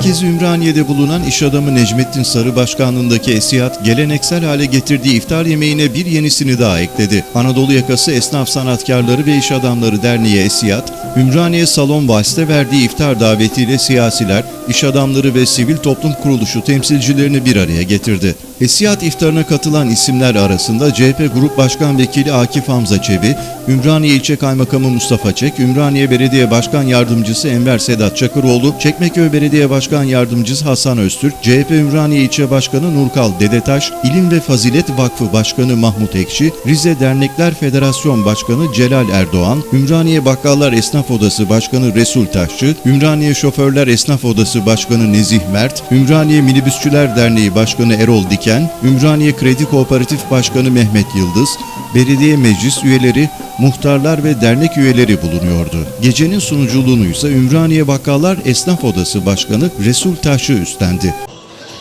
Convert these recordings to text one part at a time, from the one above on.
Merkezi Ümraniye'de bulunan iş adamı Necmettin Sarı Başkanlığındaki Esiyat, geleneksel hale getirdiği iftar yemeğine bir yenisini daha ekledi. Anadolu Yakası Esnaf Sanatkarları ve İş Adamları Derneği Esiyat, Ümraniye Salon Vals'te verdiği iftar davetiyle siyasiler, iş adamları ve sivil toplum kuruluşu temsilcilerini bir araya getirdi. Esiyat iftarına katılan isimler arasında CHP Grup Başkan Vekili Akif Hamza Çebi, Ümraniye İlçe Kaymakamı Mustafa Çek, Ümraniye Belediye Başkan Yardımcısı Enver Sedat Çakıroğlu, Çekmeköy Belediye Başkan Yardımcısı Hasan Öztürk, CHP Ümraniye İlçe Başkanı Nurkal Dedetaş, İlim ve Fazilet Vakfı Başkanı Mahmut Ekşi, Rize Dernekler Federasyon Başkanı Celal Erdoğan, Ümraniye Bakkallar Esnaf Odası Başkanı Resul Taşçı, Ümraniye Şoförler Esnaf Odası Başkanı Nezih Mert, Ümraniye Minibüsçüler Derneği Başkanı Erol Diken, Ümraniye Kredi Kooperatif Başkanı Mehmet Yıldız, belediye meclis üyeleri, muhtarlar ve dernek üyeleri bulunuyordu. Gecenin sunuculuğunu ise Ümraniye Bakkallar Esnaf Odası Başkanı Resul Taşçı üstlendi.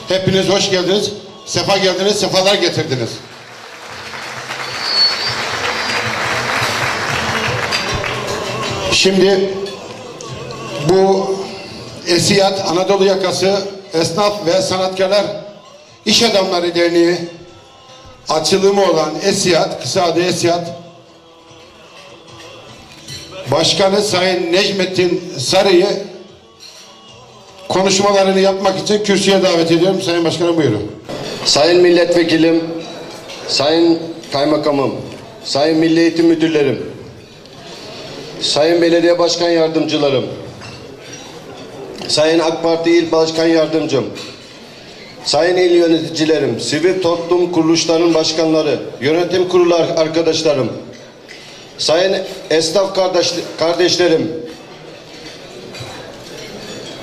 Hepiniz hoş geldiniz. Sefa geldiniz, sefalar getirdiniz. Şimdi bu Esiyat Anadolu Yakası Esnaf ve Sanatkarlar İş Adamları Derneği açılımı olan Esiyat, kısa adı Esiyat Başkanı Sayın Necmettin Sarı'yı konuşmalarını yapmak için kürsüye davet ediyorum. Sayın Başkanım buyurun. Sayın Milletvekilim, Sayın Kaymakamım, Sayın Milli Eğitim Müdürlerim, Sayın Belediye Başkan Yardımcılarım, Sayın AK Parti İl Başkan Yardımcım, Sayın il yöneticilerim, sivil toplum kuruluşlarının başkanları, yönetim kurulu arkadaşlarım, sayın esnaf kardeş, kardeşlerim,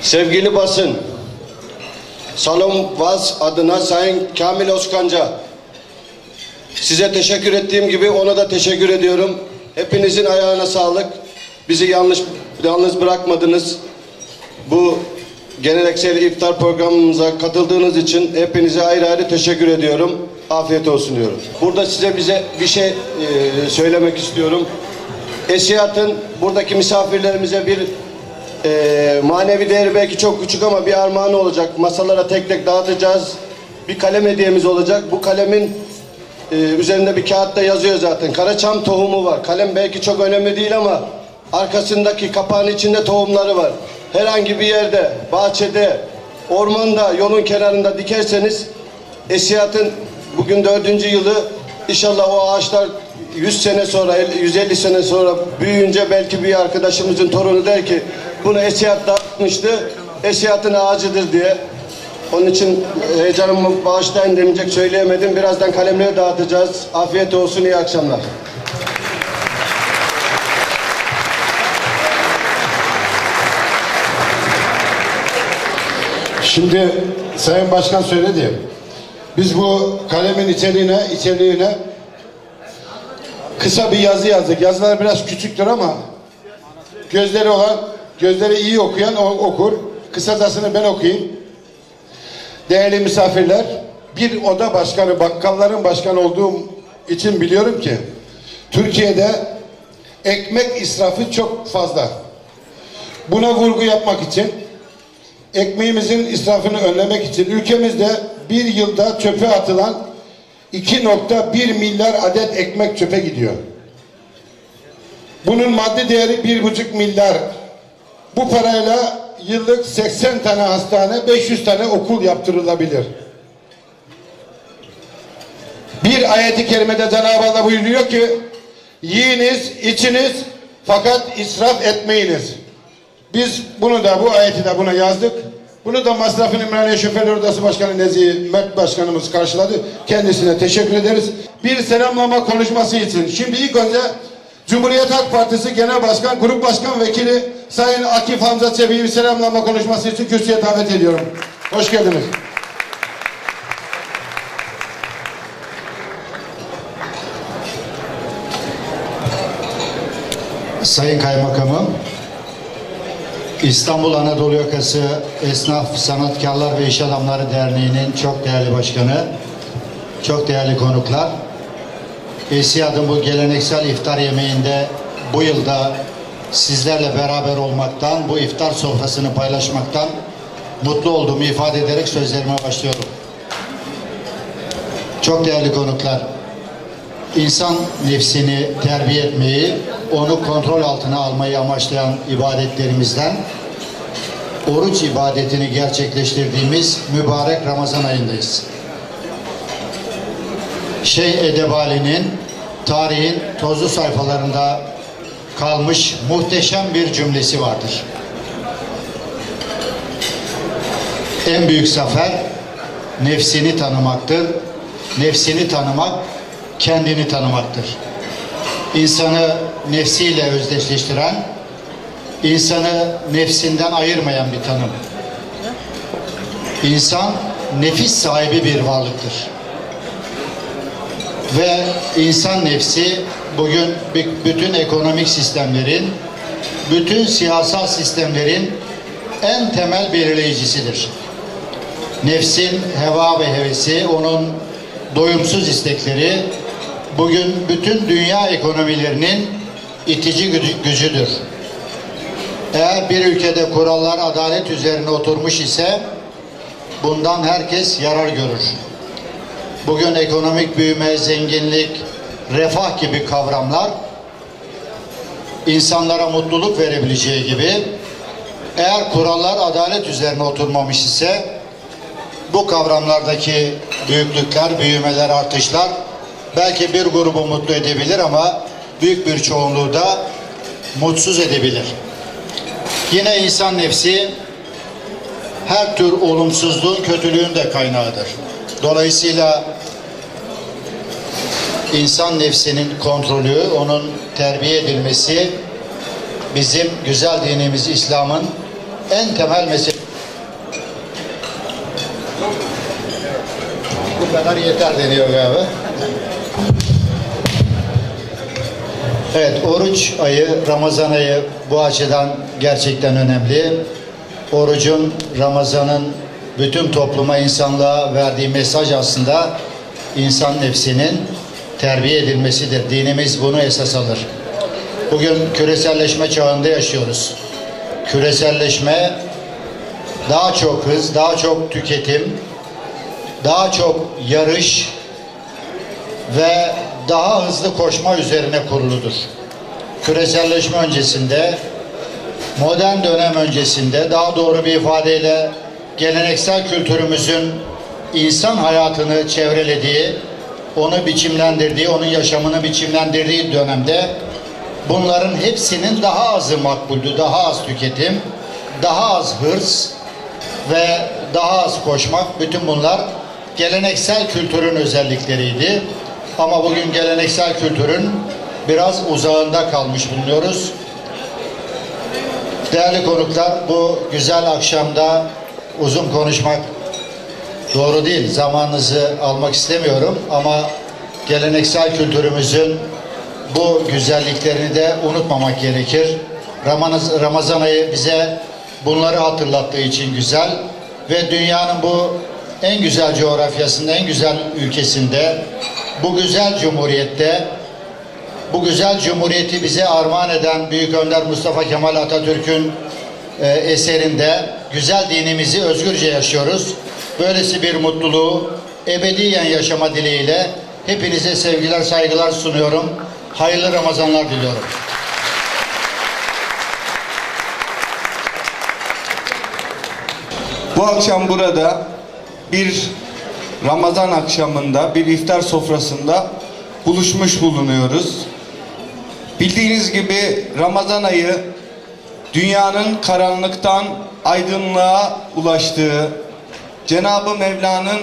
sevgili basın, Salon Vaz adına Sayın Kamil Oskanca size teşekkür ettiğim gibi ona da teşekkür ediyorum. Hepinizin ayağına sağlık. Bizi yanlış yalnız bırakmadınız. Bu geleneksel iftar programımıza katıldığınız için hepinize ayrı ayrı teşekkür ediyorum. Afiyet olsun diyorum. Burada size bize bir şey e, söylemek istiyorum. Esiyat'ın buradaki misafirlerimize bir e, manevi değeri belki çok küçük ama bir armağanı olacak. Masalara tek tek dağıtacağız. Bir kalem hediyemiz olacak. Bu kalemin e, üzerinde bir kağıtta yazıyor zaten. Karaçam tohumu var. Kalem belki çok önemli değil ama arkasındaki kapağın içinde tohumları var. Herhangi bir yerde, bahçede, ormanda, yolun kenarında dikerseniz Esiyat'ın bugün dördüncü yılı inşallah o ağaçlar 100 sene sonra, 150 sene sonra büyüyünce belki bir arkadaşımızın torunu der ki bunu Esiyat dağıtmıştı, Esiyat'ın ağacıdır diye. Onun için heyecanımı bağışlayın demeyecek söyleyemedim. Birazdan kalemleri dağıtacağız. Afiyet olsun, iyi akşamlar. Şimdi Sayın Başkan söyledi. Biz bu kalemin içeriğine, içeriğine kısa bir yazı yazdık. Yazılar biraz küçüktür ama gözleri olan, gözleri iyi okuyan okur. Kısacasını ben okuyayım. Değerli misafirler, bir oda başkanı, bakkalların başkanı olduğum için biliyorum ki Türkiye'de ekmek israfı çok fazla. Buna vurgu yapmak için ekmeğimizin israfını önlemek için ülkemizde bir yılda çöpe atılan 2.1 milyar adet ekmek çöpe gidiyor. Bunun maddi değeri bir buçuk milyar. Bu parayla yıllık 80 tane hastane, 500 tane okul yaptırılabilir. Bir ayeti kerimede Cenab-ı Allah buyuruyor ki yiyiniz, içiniz fakat israf etmeyiniz. Biz bunu da bu ayeti de buna yazdık. Bunu da Masrafın İmraniye Şoförler Odası Başkanı Nezih Mert Başkanımız karşıladı. Kendisine teşekkür ederiz. Bir selamlama konuşması için. Şimdi ilk önce Cumhuriyet Halk Partisi Genel Başkan, Grup Başkan Vekili Sayın Akif Hamza Çebi'yi bir selamlama konuşması için kürsüye davet ediyorum. Hoş geldiniz. Sayın Kaymakamım, İstanbul Anadolu Yakası Esnaf, Sanatkarlar ve İş Adamları Derneği'nin çok değerli başkanı, çok değerli konuklar, Esiyad'ın bu geleneksel iftar yemeğinde bu yılda sizlerle beraber olmaktan, bu iftar sofrasını paylaşmaktan mutlu olduğumu ifade ederek sözlerime başlıyorum. Çok değerli konuklar, insan nefsini terbiye etmeyi, onu kontrol altına almayı amaçlayan ibadetlerimizden oruç ibadetini gerçekleştirdiğimiz mübarek Ramazan ayındayız. Şeyh Edebali'nin tarihin tozlu sayfalarında kalmış muhteşem bir cümlesi vardır. En büyük zafer nefsini tanımaktır. Nefsini tanımak kendini tanımaktır. İnsanı nefsiyle özdeşleştiren, insanı nefsinden ayırmayan bir tanım. İnsan nefis sahibi bir varlıktır. Ve insan nefsi bugün bütün ekonomik sistemlerin, bütün siyasal sistemlerin en temel belirleyicisidir. Nefsin heva ve hevesi, onun doyumsuz istekleri bugün bütün dünya ekonomilerinin itici gücü- gücüdür. Eğer bir ülkede kurallar adalet üzerine oturmuş ise bundan herkes yarar görür. Bugün ekonomik büyüme, zenginlik, refah gibi kavramlar insanlara mutluluk verebileceği gibi eğer kurallar adalet üzerine oturmamış ise bu kavramlardaki büyüklükler, büyümeler, artışlar belki bir grubu mutlu edebilir ama büyük bir çoğunluğu da mutsuz edebilir. Yine insan nefsi her tür olumsuzluğun, kötülüğün de kaynağıdır. Dolayısıyla insan nefsinin kontrolü, onun terbiye edilmesi bizim güzel dinimiz İslam'ın en temel meselesi. Bu kadar yeter deniyor galiba. Evet, oruç ayı, Ramazan ayı bu açıdan gerçekten önemli. Orucun, Ramazan'ın bütün topluma, insanlığa verdiği mesaj aslında insan nefsinin terbiye edilmesidir. Dinimiz bunu esas alır. Bugün küreselleşme çağında yaşıyoruz. Küreselleşme daha çok hız, daha çok tüketim, daha çok yarış ve daha hızlı koşma üzerine kuruludur. Küreselleşme öncesinde, modern dönem öncesinde daha doğru bir ifadeyle geleneksel kültürümüzün insan hayatını çevrelediği, onu biçimlendirdiği, onun yaşamını biçimlendirdiği dönemde bunların hepsinin daha azı makbuldü, daha az tüketim, daha az hırs ve daha az koşmak bütün bunlar geleneksel kültürün özellikleriydi. Ama bugün geleneksel kültürün biraz uzağında kalmış bulunuyoruz. Değerli konuklar bu güzel akşamda uzun konuşmak doğru değil. Zamanınızı almak istemiyorum ama geleneksel kültürümüzün bu güzelliklerini de unutmamak gerekir. Ramazan, ayı bize bunları hatırlattığı için güzel ve dünyanın bu en güzel coğrafyasında, en güzel ülkesinde, bu güzel cumhuriyette, bu güzel cumhuriyeti bize armağan eden Büyük Önder Mustafa Kemal Atatürk'ün e, eserinde güzel dinimizi özgürce yaşıyoruz. Böylesi bir mutluluğu ebediyen yaşama dileğiyle hepinize sevgiler, saygılar sunuyorum. Hayırlı Ramazanlar diliyorum. Bu akşam burada bir Ramazan akşamında bir iftar sofrasında buluşmuş bulunuyoruz. Bildiğiniz gibi Ramazan ayı dünyanın karanlıktan aydınlığa ulaştığı, Cenab-ı Mevla'nın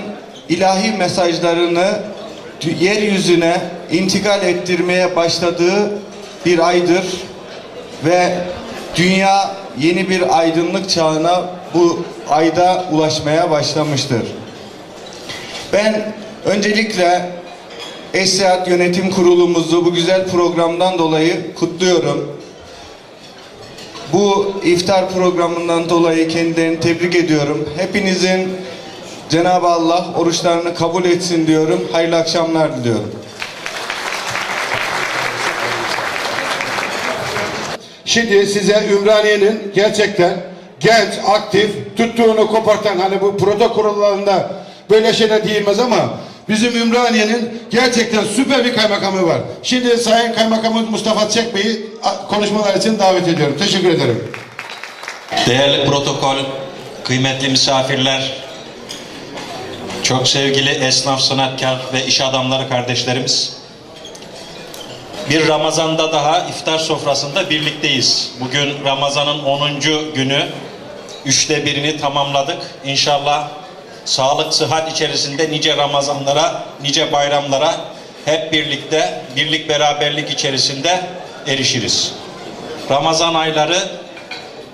ilahi mesajlarını yeryüzüne intikal ettirmeye başladığı bir aydır ve dünya yeni bir aydınlık çağına bu ayda ulaşmaya başlamıştır. Ben öncelikle Essehat Yönetim Kurulumuzu bu güzel programdan dolayı kutluyorum. Bu iftar programından dolayı kendilerini tebrik ediyorum. Hepinizin Cenab-ı Allah oruçlarını kabul etsin diyorum. Hayırlı akşamlar diliyorum. Şimdi size Ümraniye'nin gerçekten genç, aktif, tuttuğunu kopartan hani bu protokollarında böyle şeyler değilmez ama bizim Ümraniye'nin gerçekten süper bir kaymakamı var. Şimdi Sayın Kaymakamımız Mustafa Çek konuşmalar için davet ediyorum. Teşekkür ederim. Değerli protokol, kıymetli misafirler, çok sevgili esnaf, sanatkar ve iş adamları kardeşlerimiz. Bir Ramazan'da daha iftar sofrasında birlikteyiz. Bugün Ramazan'ın 10. günü. Üçte birini tamamladık. İnşallah sağlık, sıhhat içerisinde nice Ramazanlara, nice bayramlara hep birlikte, birlik beraberlik içerisinde erişiriz. Ramazan ayları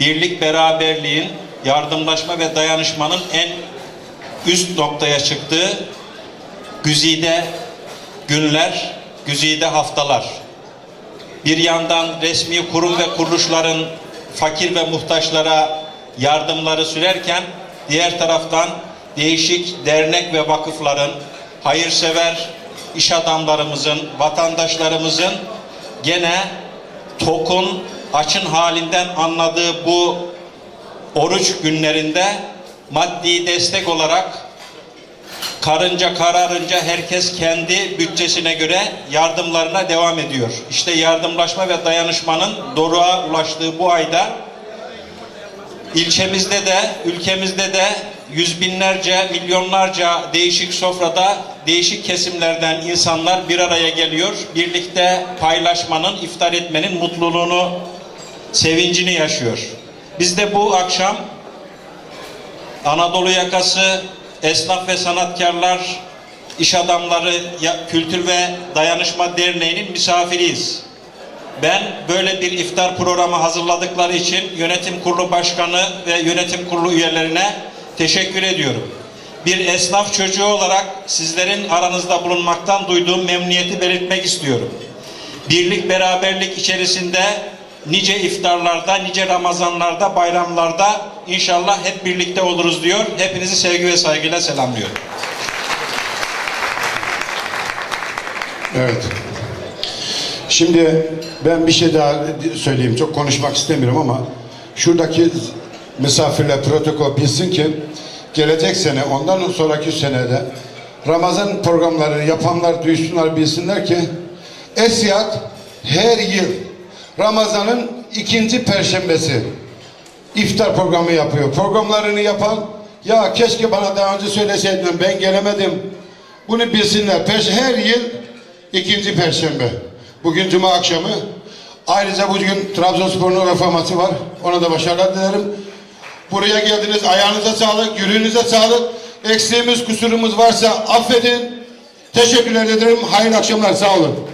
birlik beraberliğin, yardımlaşma ve dayanışmanın en üst noktaya çıktığı güzide günler, güzide haftalar. Bir yandan resmi kurum ve kuruluşların fakir ve muhtaçlara yardımları sürerken diğer taraftan değişik dernek ve vakıfların, hayırsever iş adamlarımızın, vatandaşlarımızın gene tokun açın halinden anladığı bu oruç günlerinde maddi destek olarak karınca kararınca herkes kendi bütçesine göre yardımlarına devam ediyor. İşte yardımlaşma ve dayanışmanın doruğa ulaştığı bu ayda ilçemizde de ülkemizde de yüz binlerce milyonlarca değişik sofrada değişik kesimlerden insanlar bir araya geliyor. Birlikte paylaşmanın, iftar etmenin mutluluğunu, sevincini yaşıyor. Biz de bu akşam Anadolu yakası esnaf ve sanatkarlar, iş adamları kültür ve dayanışma derneğinin misafiriyiz. Ben böyle bir iftar programı hazırladıkları için yönetim kurulu başkanı ve yönetim kurulu üyelerine teşekkür ediyorum. Bir esnaf çocuğu olarak sizlerin aranızda bulunmaktan duyduğum memnuniyeti belirtmek istiyorum. Birlik beraberlik içerisinde nice iftarlarda, nice Ramazanlarda, bayramlarda inşallah hep birlikte oluruz diyor. Hepinizi sevgi ve saygıyla selamlıyorum. Evet. Şimdi ben bir şey daha söyleyeyim. Çok konuşmak istemiyorum ama şuradaki misafirler protokol bilsin ki gelecek sene ondan sonraki senede Ramazan programları yapanlar duysunlar bilsinler ki Esiyat her yıl Ramazan'ın ikinci perşembesi iftar programı yapıyor. Programlarını yapan ya keşke bana daha önce söyleseydin ben gelemedim. Bunu bilsinler. Perş her yıl ikinci perşembe. Bugün cuma akşamı. Ayrıca bugün Trabzonspor'un reforması var. Ona da başarılar dilerim. Buraya geldiniz. Ayağınıza sağlık, yüreğinize sağlık. Eksiğimiz, kusurumuz varsa affedin. Teşekkürler ederim. Hayırlı akşamlar. Sağ olun.